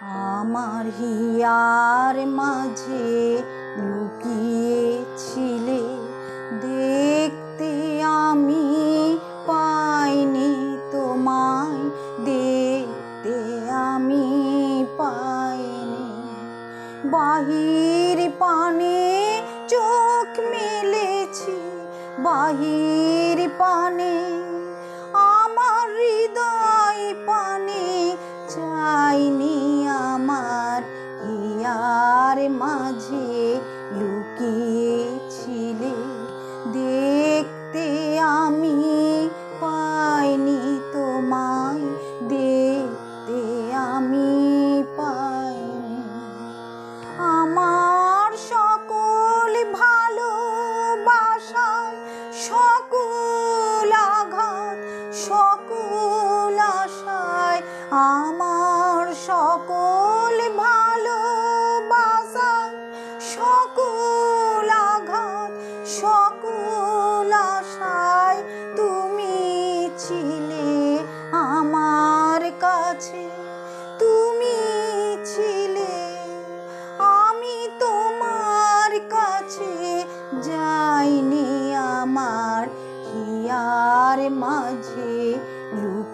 আমার হিয়ার মাঝে লুকিয়েছিলে। দেখতে আমি পাইনি তোমায়, দেখতে আমি পাইনি। বাহির পানে চোখ মেলেছি, বাহির পানে গিয়েছিলে, দেখতে আমি পাইনি তোমায়, দেখতে আমি পাইনি। আমার সকল ভালোবাসা সকল আঘাত, সকল আশায়, আমার সকল হিয়ার মাঝে লুক